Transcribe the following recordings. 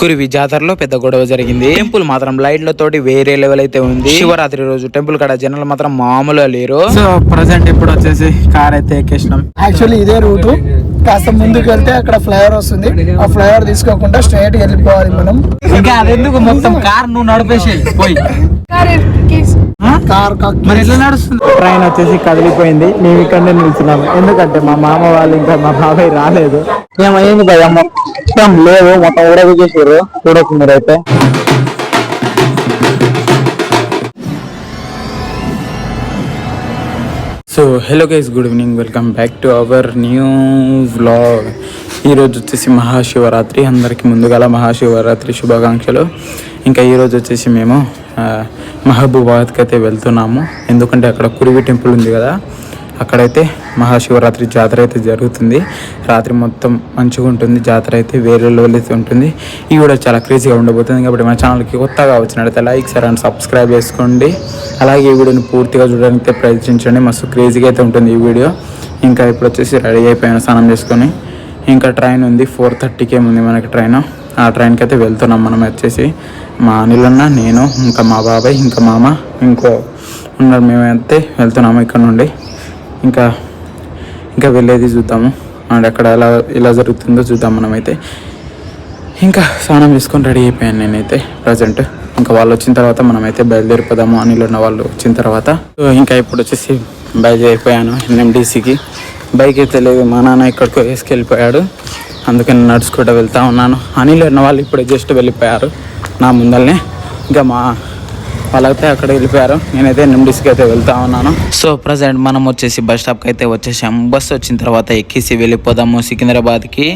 కురివి జాతరలో పెద్ద గొడవ జరిగింది. టెంపుల్ మాత్రం లైట్లతోటి వేరే లెవెల్ అయితే ఉంది. శివరాత్రి రోజు టెంపుల్ కాడ జనాలు మాత్రం మామూలుగా లేరు. సో ప్రజెంట్ ఇప్పుడు వచ్చేసి కార్ అయితే ఎక్కేసినాం. యాక్చువల్లీ ఇదే రూటు. కాస్త ముందుకు వెళ్తే అక్కడ ఫ్లైఓవర్ వస్తుంది. ఆ ఫ్లైఓవర్ తీసుకోకుండా స్ట్రైట్ వెళ్ళిపోవాలి మనం. ఇంకా అదెందుకు మొత్తం కార్ నువ్వు నడిపేసి పోయి. కార్ మరి ఎట్లా నడుస్తుంది? ట్రైన్ వచ్చేసి కదిలిపోయింది. మేము ఇక్కడనే నిల్చున్నాము. ఎందుకంటే మా మామ వాళ్ళు ఇంకా మా బాబాయ్ రాలేదు. ఏమైంది భయ మొత్తం లేవు. మొత్తం ఊడవి చేసారు చూడొచ్చు మీరైతే so hello guys good evening welcome back to our new vlog ఈరోజు వచ్చేసి మహాశివరాత్రి. అందరికీ ముందుగాల మహాశివరాత్రి శుభాకాంక్షలు. ఇంకా ఈరోజు వచ్చేసి మేము మహబూబాబాద్కి అయితే వెళ్తున్నాము. ఎందుకంటే అక్కడ కురివి టెంపుల్ ఉంది కదా అక్కడైతే మహాశివరాత్రి జాతర అయితే జరుగుతుంది. రాత్రి మొత్తం మంచిగా ఉంటుంది జాతర అయితే వేరే లెవెల్ ఉంటుంది. ఇది కూడా చాలా క్రేజీగా ఉండబోతుంది కాబట్టి మన ఛానల్కి కొత్తగా వచ్చినట్లయితే లైక్ సార్ అండ్ సబ్స్క్రైబ్ చేసుకోండి. అలాగే ఈ వీడియోని పూర్తిగా చూడడానికి అయితే ప్రయత్నించండి. మస్తు క్రేజీగా అయితే ఉంటుంది ఈ వీడియో. ఇంకా ఇప్పుడు వచ్చేసి రెడీ అయిపోయాను స్నానం చేసుకొని. ఇంకా ట్రైన్ ఉంది ఫోర్ థర్టీకే ఉంది మనకి ట్రైన్. ఆ ట్రైన్కి అయితే వెళ్తున్నాం మనం వచ్చేసి. మా అనిలన్న నేను ఇంకా మా బాబాయ్ ఇంకా మామ ఇంకో ఉన్నారు. మేమైతే వెళ్తున్నాము ఇక్కడ నుండి. ఇంకా ఇంకా వెళ్ళేది చూద్దాము. అండ్ అక్కడ ఎలా ఎలా జరుగుతుందో చూద్దాం మనమైతే. ఇంకా స్నానం చేసుకొని రెడీ అయిపోయాను నేనైతే ప్రజెంట్. ఇంకా వాళ్ళు వచ్చిన తర్వాత మనమైతే బయలుదేరిపోదాము. అనిల్ ఉన్న వాళ్ళు వచ్చిన తర్వాత. ఇంకా ఇప్పుడు వచ్చేసి బయలుదేరిపోయాను ఎన్ఎండిసికి. బైక్ అయితే లేదు. మా నాన్న ఇక్కడికి వేసుకెళ్ళిపోయాడు. అందుకని నడుచుకుంటూ వెళ్తా ఉన్నాను. అనిల్ ఉన్న వాళ్ళు ఇప్పుడే జస్ట్ వెళ్ళిపోయారు. నా ముందల్నే ఇంకా మా వాళ్ళైతే అక్కడ వెళ్ళిపోయారు. నేనైతే ఎన్ఎండిసికి అయితే వెళ్తా ఉన్నాను. సో ప్రజెంట్ మనం వచ్చేసి బస్ స్టాప్కి అయితే వచ్చేసాం. బస్ వచ్చిన తర్వాత ఎక్కేసి వెళ్ళిపోదాము సికింద్రాబాద్కి.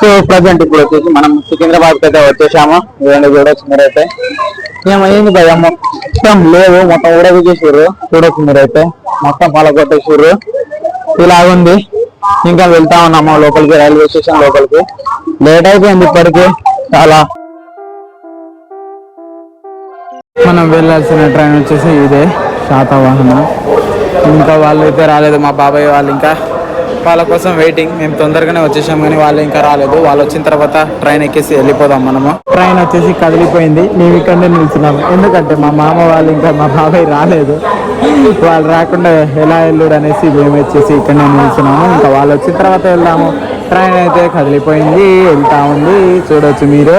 సో ప్రజెంట్ ఇప్పుడు వచ్చేసి మనం సికింద్రాబాద్ అయితే వచ్చేసాము. ఇవన్నీ చూడొచ్చు మీరైతే ఏమైంది భయ మొత్తం లేవు. మొత్తం ఊడవి చేసారు చూడొచ్చు మీరైతే మొత్తం పలగొట్టేసారు ఇలా ఉంది ఇంకా వెళ్తా ఉన్నాము లోపలికి రైల్వే స్టేషన్ లోపలికి. లేట్ అయిపోయింది ఇప్పటికి. చాలా. మనం వెళ్ళాల్సిన ట్రైన్ వచ్చేసి ఇదే శాతవాహన. ఇంకా వాళ్ళు అయితే రాలేదు. మా బాబాయ్ వాళ్ళు ఇంకా వాళ్ళ కోసం వెయిటింగ్ మేము తొందరగానే వచ్చేసాం కానీ వాళ్ళు ఇంకా రాలేదు. వాళ్ళు వచ్చిన తర్వాత ట్రైన్ ఎక్కేసి వెళ్ళిపోదాం మనము. ట్రైన్ వచ్చేసి కదిలిపోయింది. మేము ఇక్కడనే నిల్చున్నాము ఎందుకంటే మా మామ వాళ్ళు ఇంకా మా బాబాయ్ రాలేదు. వాళ్ళు రాకుండా ఎలా వెళ్ళుడు అనేసి మేము వచ్చేసి ఇక్కడనే నిల్చున్నాము. ఇంకా వాళ్ళు వచ్చిన తర్వాత వెళ్దాము. ట్రైన్ అయితే కదిలిపోయింది. వెళ్తా ఉంది. చూడొచ్చు మీరు.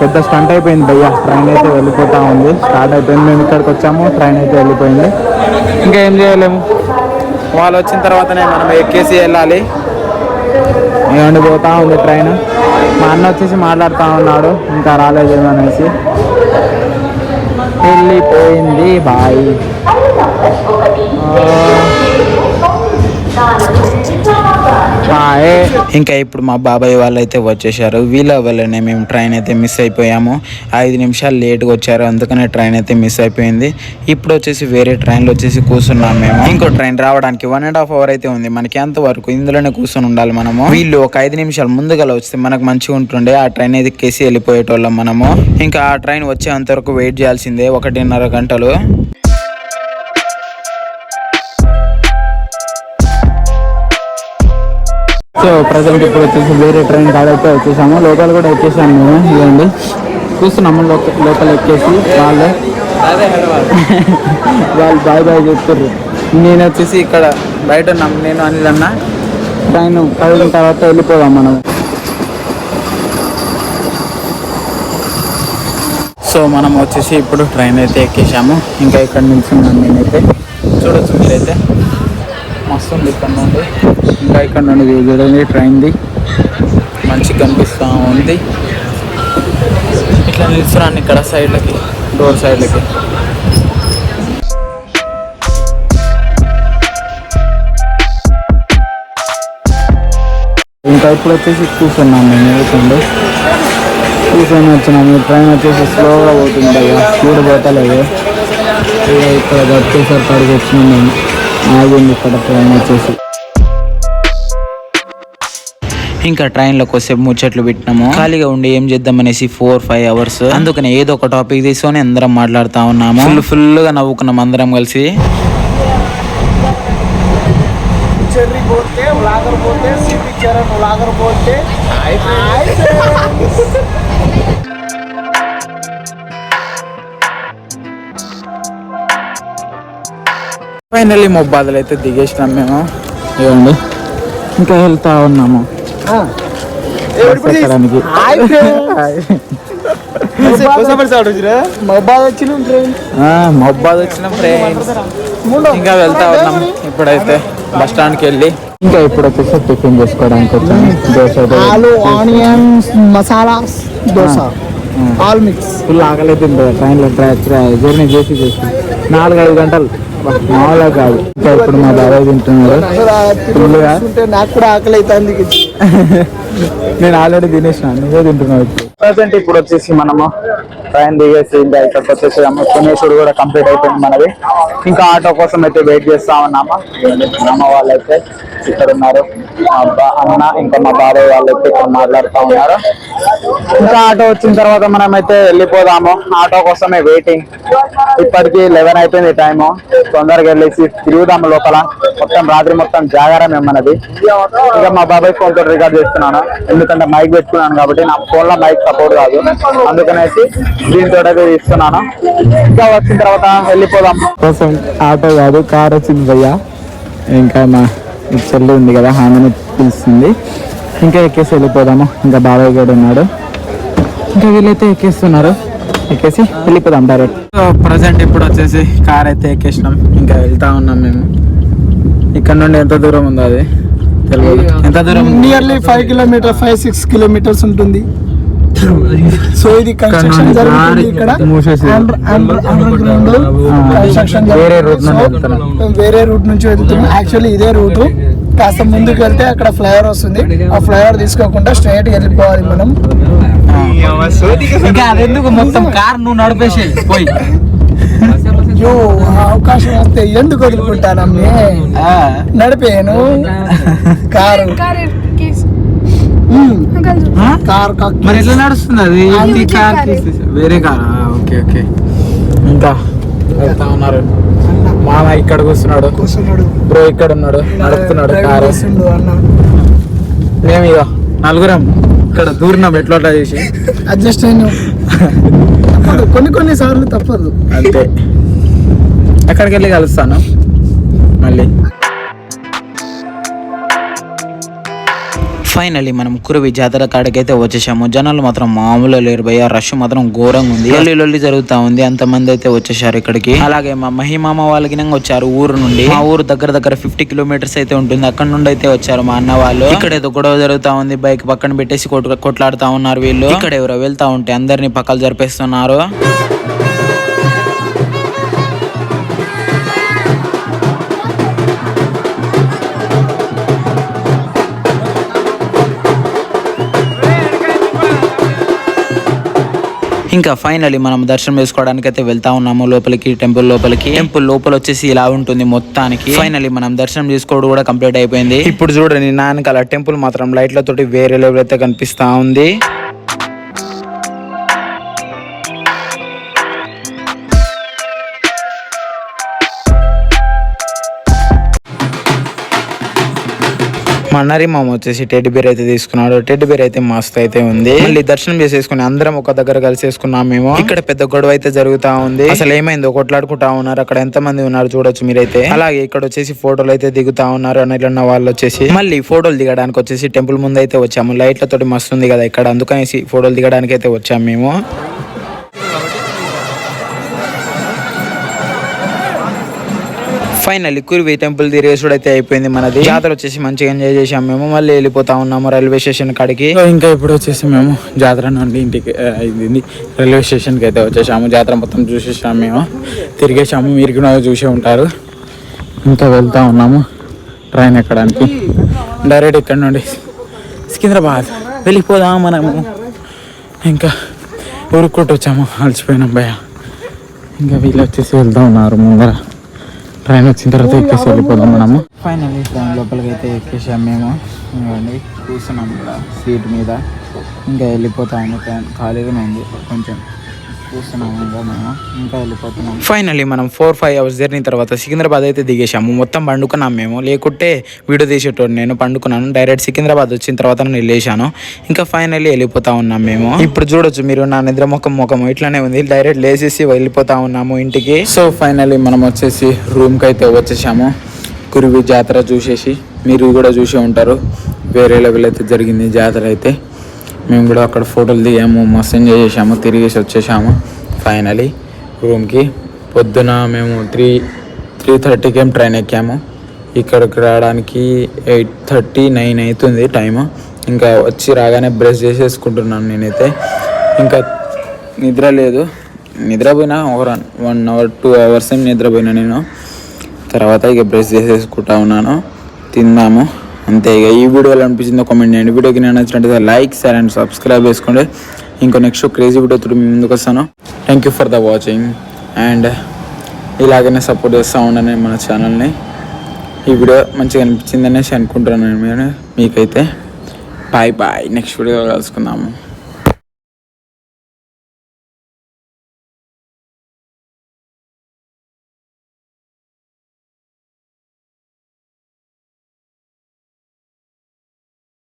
పెద్ద స్టంట్ అయిపోయింది భయ్య. ట్రైన్ అయితే వెళ్ళిపోతా ఉంది. స్టార్ట్ అయిపోయింది. మేము ఇక్కడికి వచ్చాము. ట్రైన్ అయితే వెళ్ళిపోయింది. ఇంకా ఏం చేయలేము. వాళ్ళు వచ్చిన తర్వాతనే మనం ఎక్కేసి వెళ్ళాలి? ఏమండి పోతా ఉంది ట్రైన్ మా అన్న వచ్చేసి మాట్లాడుతూ ఉన్నాడు ఇంకా రాలేదేమో అనేసి. వెళ్ళిపోయింది బాయ్ ఇంకా ఇప్పుడు మా బాబాయ్ వాళ్ళు అయితే వచ్చేసారు వీళ్ళ వల్లనే మేము ట్రైన్ అయితే మిస్ అయిపోయాము. ఐదు నిమిషాలు లేట్గా వచ్చారు. అందుకనే ట్రైన్ అయితే మిస్ అయిపోయింది. ఇప్పుడు వచ్చేసి వేరే ట్రైన్లో వచ్చేసి కూర్చున్నాం మేము. ఇంకో ట్రైన్ రావడానికి వన్ అండ్ హాఫ్ అవర్ అయితే ఉంది. మనకి ఎంతవరకు ఇందులోనే కూర్చొని ఉండాలి మనము. వీళ్ళు ఒక ఐదు నిమిషాలు ముందుగా వస్తే మనకు మంచిగా ఉంటుండే. ఆ ట్రైన్ అయితే ఎక్కేసి వెళ్ళిపోయేటోళ్ళం మనము. ఇంకా ఆ ట్రైన్ వచ్చేంత వరకు వెయిట్ చేయాల్సిందే. ఒకటిన్నర గంటలు. సో ప్రజెంట్ ఇప్పుడు వచ్చేసి వేరే ట్రైన్ కాడైతే వచ్చేసాము. లోకల్ కూడా ఎక్కేసాము మేము. ఇదండి చూస్తున్నాము లోక లోకల్ ఎక్కేసి వాళ్ళు. వాళ్ళు బాయ్ బాయ్ చెప్తారు నేను వచ్చేసి ఇక్కడ బయట ఉన్నాం. నేను అనిల్ అన్న. ట్రైన్ కదిలిన తర్వాత వెళ్ళిపోదాం మనం. సో మనం వచ్చేసి ఇప్పుడు ట్రైన్ అయితే ఎక్కేసాము. ఇంకా ఇక్కడ నిల్చున్నాను నేనైతే. చూడొచ్చు మీరైతే. మస్తు ఉంది ఇక్కడ నుండి. ఇంకా ఇక్కడ నుండి వ్యూ చూడండి ట్రైన్ది. మంచిగా కనిపిస్తూ ఉంది. ఇట్లా నిల్చున్నాను ఇక్కడ సైడ్లకి డోర్ సైడ్లకి. ఇంకా ఇప్పుడు వచ్చేసి కూర్చున్నాం మేము చూడండి కూర్చొని వచ్చినాము ట్రైన్ వచ్చేసి స్లోగా పోతుంది అయ్యా స్పీడ్ పోతలేదు. ఇక్కడ వచ్చేసరికి కాడికి వచ్చినాం మేము. ఆగింది ఇక్కడ ట్రైన్ వచ్చేసి ఇంకా ట్రైన్లో కొద్దిసేపు ముచ్చట్లు పెట్టినాము. ఖాళీగా ఉండి ఏం చేద్దామనేసి ఫోర్ ఫైవ్ అవర్స్ అందుకని ఏదో ఒక టాపిక్ తీసుకొని అందరం మాట్లాడుతా ఉన్నాము. ఫుల్ ఫుల్గా నవ్వుకున్నాం అందరం కలిసి. చెర్రీ పోతే వ్లాగర్ పోతే సిపి చరణ్ వ్లాగర్ పోతే ఫైనల్లీ మొబ్బాదులు అయితే దిగేసినాం మేము. ఇవ్వండి ఇంకా వెళ్తా ఉన్నాము. ఎక్కడానికి. మొబైల్ వచ్చిన ట్రైన్ ఆ, మొబ్బాద్ వచ్చిన ఫ్రెండ్స్ ఇంకా వెళ్తా ఉన్నాం. ఇప్పుడైతే బస్ స్టాండ్కి వెళ్ళి. ఇంకా ఇప్పుడు వచ్చేసి టిఫిన్ చేసుకోవడానికి వచ్చాము. దోశ ఆలు onions masalas dosa. All mix. Full ఆకలి తింటుంది ట్రైన్లో జర్నీ చేసి చేసి. నాలుగు ఐదు గంటలు. మామూలుగా కాదు. ఇంకా ఇప్పుడు మా బాబాయ్ తింటున్నారు ఫుల్గా. నాకు కూడా ఆకలి అవుతుంది నేను ఆల్రెడీ తినేసిన నువ్వే తింటున్నావు ఇప్పుడు. ప్రజెంట్ ఇప్పుడు వచ్చేసి మనము ట్రైన్ దిగేసి ఇంకా ఇక్కడికి వచ్చేసి అమ్మ కూడా కంప్లీట్ అయిపోయింది మనది. ఇంకా ఆటో కోసం అయితే వెయిట్ చేస్తా ఉన్నామా అమ్మ. వాళ్ళైతే ఇక్కడ ఉన్నారు. అబ్బా అన్న ఇంకా మా బాబాయ్ వాళ్ళు అయితే ఇక్కడ మాట్లాడుతూ ఉన్నారు. ఇంకా ఆటో వచ్చిన తర్వాత మనం అయితే వెళ్ళిపోదాము. ఆటో కోసమే వెయిటింగ్ ఇప్పటికీ లెవెన్ అయిపోయింది టైము తొందరగా వెళ్ళేసి తిరుగుదాము లోపల. మొత్తం రాత్రి మొత్తం జాగారమే మనది. ఇంకా మా బాబాయ్ ఫోన్తో రికార్డ్ చేస్తున్నాను. ఎందుకంటే మైక్ పెట్టుకున్నాను కాబట్టి నా ఫోన్లో మైక్ సపోర్ట్ కాదు. అందుకనేసి దీంతో అయితే ఇస్తున్నాను ఇంకా వచ్చిన తర్వాత వెళ్ళిపోదాం. కోసం ఆటో కాదు కార్ వచ్చింది భయ్యా. ఇంకా మా చెల్లి ఉంది కదా ఆమెను పిలుస్తుంది. ఇంకా ఎక్కేసి వెళ్ళిపోదాము. ఇంకా బాబాయ్ కూడా ఉన్నాడు. ఇంకా వీళ్ళైతే ఎక్కేస్తున్నారు. ఎక్కేసి వెళ్ళిపోదాం డైరెక్ట్ ప్రజెంట్ ఇప్పుడు వచ్చేసి కార్ అయితే ఎక్కేసినాం. ఇంకా వెళ్తా ఉన్నాం మేము. ఇక్కడ నుండి ఎంత దూరం ఉందో అది తెలియదు ఎంత దూరం? Nearly five kilometre five six kilometres ఉంటుంది. సో ఇది కన్స్ట్రక్షన్ జరుగుతుంది ఇక్కడ. కన్స్ట్రక్షన్ వేరే రూట్ నుంచి వెళ్తున్నాం. యాక్చువల్లీ ఇదే రూట్ కాస్త ముందుకు వెళ్తే అక్కడ ఫ్లైఓవర్ వస్తుంది. ఆ ఫ్లైఓవర్ తీసుకోకుండా స్ట్రైట్ వెళ్ళిపోవాలి మనం. ఇంకా అదెందుకు మొత్తం కార్ నువ్వు నడిపేసి పోయి. అవకాశం వస్తే ఎందుకు వదులుకుంటానమ్మే? నడిపాను కారు? కార్ మరి ఎట్లా నడుస్తుంది అది? కార్ వేరే కార్? Okay okay. ఇంకా వెళ్తా ఉన్నారు. మామ ఇక్కడ కూర్చున్నాడు కూర్చున్నాడు బ్రో ఇక్కడ ఉన్నాడు నడుపుతున్నాడు కారు. మేము ఇక నలుగురం ఇక్కడ దూరినాం ఎట్లా చేసి. అడ్జస్ట్ అయిన. కొన్ని కొన్ని సార్లు తప్పదు. అంతే. అక్కడికి వెళ్ళి కలుస్తాను. మళ్ళీ. ఫైనల్లీ మనం కురువి జాతర కాడికైతే వచ్చేసాము. జనాలు మాత్రం మామూలు లేరు భయ్య. రష్ మాత్రం ఘోరంగా ఉంది. లొల్లి లొల్లి జరుగుతా ఉంది. అంతమంది అయితే వచ్చేసారు ఇక్కడికి. అలాగే మా మహిమామ వాళ్ళకి వచ్చారు ఊరు నుండి. మా ఊరు దగ్గర దగ్గర ఫిఫ్టీ కిలోమీటర్స్ అయితే ఉంటుంది. అక్కడ నుండి అయితే వచ్చారు మా అన్న వాళ్ళు. ఇక్కడ ఏదో గొడవ జరుగుతా ఉంది. బైక్ పక్కన పెట్టేసి కొట్టు కొట్లాడుతా ఉన్నారు వీళ్ళు. ఇక్కడ ఎవరో వెళ్తా ఉంటే అందరినీ పక్కలు జరిపేస్తున్నారు. ఇంకా ఫైనల్లీ మనం దర్శనం చేసుకోవడానికి అయితే వెళ్తా ఉన్నాము లోపలికి టెంపుల్ లోపలికి. టెంపుల్ లోపల వచ్చేసి ఇలా ఉంటుంది మొత్తానికి. ఫైనల్లీ మనం దర్శనం చేసుకోవడం కూడా కంప్లీట్ అయిపోయింది. ఇప్పుడు చూడండి నాన్నకాల టెంపుల్ మాత్రం లైట్లతోటి వేరే లెవెల్ అయితే కనిపిస్తా ఉంది. మా మామ వచ్చేసి టెడ్డి బేర్ అయితే తీసుకున్నాడు. టెడ్డి బేర్ అయితే మస్తు అయితే ఉంది. మళ్ళీ దర్శనం చేసేసుకుని అందరం ఒక దగ్గర కలిసేసుకున్నాం మేము. ఇక్కడ పెద్ద గొడవ అయితే జరుగుతా ఉంది. అసలు ఏమైందో కొట్లాడుకుంటా ఉన్నారు. అక్కడ ఎంత మంది ఉన్నారు చూడొచ్చు మీరైతే. అలాగే ఇక్కడ వచ్చేసి ఫోటోలు అయితే దిగుతా ఉన్నారు. అని ఉన్న వాళ్ళు వచ్చేసి. మళ్ళీ ఫోటోలు దిగడానికి వచ్చేసి టెంపుల్ ముందు అయితే వచ్చాము లైట్లతోటి మస్తు ఉంది కదా ఇక్కడ. అందుకనేసి ఫోటోలు దిగడానికి అయితే వచ్చాము మేము. ఫైనల్ కురివి టెంపుల్ తిరిగేసుడు అయితే అయిపోయింది మనది. జాతర వచ్చేసి మంచిగా ఎంజాయ్ చేసాం మేము. మళ్ళీ వెళ్ళిపోతా ఉన్నాము రైల్వే స్టేషన్ కాడికి. ఇంకా ఇప్పుడు వచ్చేసి మేము జాతర నుండి ఇంటికి ఆ, ఇది రైల్వే స్టేషన్కి అయితే వచ్చేసాము. జాతర మొత్తం చూసేసాము మేము. తిరిగేసాము. మీరు కూడా చూసే ఉంటారు. ఇంకా వెళ్తా ఉన్నాము. ట్రైన్ ఎక్కడానికి. డైరెక్ట్ ఇక్కడ నుండి సికింద్రాబాద్ వెళ్ళిపోదాం మనము. ఇంకా ఊరుకుంటూ వచ్చాము. అలసిపోయినాం భయ ఇంకా వీళ్ళు వచ్చేసి వెళ్తా ఉన్నారు ముందర. ట్రైన్ వచ్చిన తర్వాత ఎక్కేసి వెళ్ళిపోదాం మనము. ఫైనల్లీ ట్రైన్ లోపలికి అయితే ఎక్కేసాం మేము. ఇవ్వండి కూర్చున్నాం ఇక్కడ సీట్ మీద. ఇంకా వెళ్ళిపోతాము ట్రైన్ ఖాళీగానే ఉంది కొంచెం. కూర్చున్నాము ఇంకా మేము ఇంకా వెళ్ళిపోతున్నాం. మనం ఫోర్ ఫైవ్ అవర్స్ జర్నీ తర్వాత సికింద్రాబాద్ అయితే దిగేసాము మొత్తం పండుకున్నాం మేము. లేకుంటే వీడియో తీసేటోడు నేను పండుకున్నాను. డైరెక్ట్ సికింద్రాబాద్ వచ్చిన తర్వాత నేను వెళ్ళేశాను. ఇంకా ఫైనల్లీ వెళ్ళిపోతా ఉన్నాం మేము. ఇప్పుడు చూడొచ్చు మీరు నా నిద్ర ముఖం ముఖం ఇట్లానే ఉంది. డైరెక్ట్ లేచేసి వెళ్ళిపోతా ఉన్నాము ఇంటికి. సో ఫైనలీ మనం వచ్చేసి రూమ్కి అయితే వచ్చేసాము. కురువి జాతర చూసేసి మీరు కూడా చూసే ఉంటారు. వేరే లెవెల్ అయితే జరిగింది జాతర అయితే. మేము కూడా అక్కడ ఫోటోలు దిగాము మస్తు ఎంజాయ్ చేసాము తిరిగేసి వచ్చేసాము. ఫైనలీ రూమ్కి పొద్దున మేము త్రీ త్రీ థర్టీకి ఏం ట్రైన్ ఎక్కాము. ఇక్కడికి రావడానికి ఎయిట్ థర్టీ నైన్ అవుతుంది టైము ఇంకా వచ్చి రాగానే బ్రష్ చేసేసుకుంటున్నాను నేనైతే. ఇంకా నిద్ర లేదు. నిద్రపోయినా ఒక వన్ అవర్ టూ అవర్స్ ఏం నిద్రపోయినా నేను. తర్వాత ఇక బ్రష్ చేసేసుకుంటా ఉన్నాను. తిందాము అంతే ఇక ఈ వీడియోలో అనిపించిందో కామెంట్ చేయండి. వీడియోకి నేను నచ్చినట్టయితే లైక్ షేర్ అండ్ సబ్స్క్రైబ్ చేసుకోండి. ఇంకో నెక్స్ట్ క్రేజీ వీడియో తోటి మీ ముందుకు వస్తాను. Thank you for the watching and ఇలాగనే సపోర్ట్ చేస్తూ ఉండండి మన ఛానల్ని ఈ వీడియో మంచిగా అనిపించిందనేసి అనుకుంటున్నాను నేను. మీకైతే బాయ్ బాయ్ నెక్స్ట్ వీడియో కలుసుకుందాము.